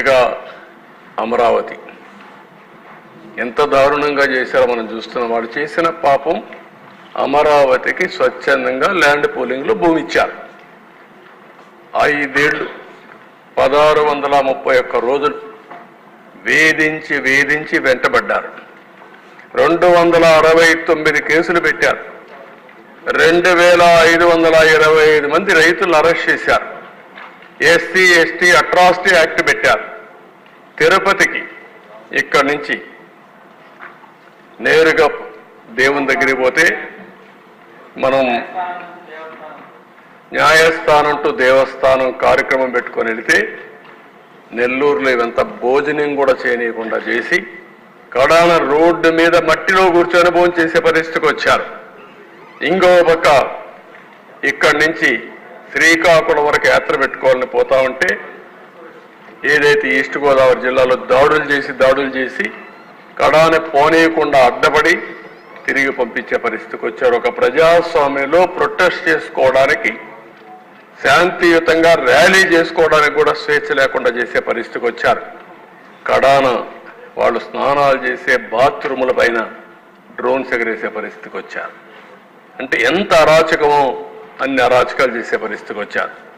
ఇక అమరావతి. ఎంత దారుణంగా చేశారో మనం చూస్తున్నాం. వాడు చేసిన పాపం అమరావతికి స్వచ్ఛందంగా ల్యాండ్ పూలింగ్లో భూమి ఇచ్చారు ఐదేళ్ళు పదహారు వందల ముప్పై ఒక్క రోజులు వేధించి వేధించి వెంటబడ్డారు. రెండు వందల అరవై తొమ్మిది కేసులు పెట్టారు. రెండు వేల ఐదు వందల ఇరవై ఐదు మంది రైతులను అరెస్ట్ చేశారు. ఎస్సీ ఎస్టీ అట్రాసిటీ యాక్ట్ పెట్టారు. తిరుపతికి ఇక్కడి నుంచి నేరుగా దేవుని దగ్గరికి పోతే మనం న్యాయస్థానం టు దేవస్థానం కార్యక్రమం పెట్టుకొని వెళితే నెల్లూరులో ఇవంత భోజనం కూడా చేయనీయకుండా చేసి కడాన రోడ్డు మీద మట్టిలో కూర్చొని భోజనం చేసే పరిస్థితికి వచ్చారు. ఇంకో పక్క ఇక్కడి నుంచి శ్రీకాకుళం వరకు యాత్ర పెట్టుకోవాలని పోతా ఉంటే ఏదైతే ఈస్ట్ గోదావరి జిల్లాలో దాడులు చేసి దాడులు చేసి కడాని పోనీయకుండా అడ్డపడి తిరిగి పంపించే పరిస్థితికి వచ్చారు. ఒక ప్రజాస్వామ్యంలో ప్రొటెస్ట్ చేసుకోవడానికి శాంతియుతంగా ర్యాలీ చేసుకోవడానికి కూడా స్వేచ్ఛ లేకుండా చేసే పరిస్థితికి వచ్చారు. కడాన వాళ్ళు స్నానాలు చేసే బాత్రూముల పైన డ్రోన్స్ ఎగరేసే పరిస్థితికి వచ్చారు. అంటే ఎంత అరాచకమో అన్ని అరాచకాలు చేసే పరిస్థితికి వచ్చారు.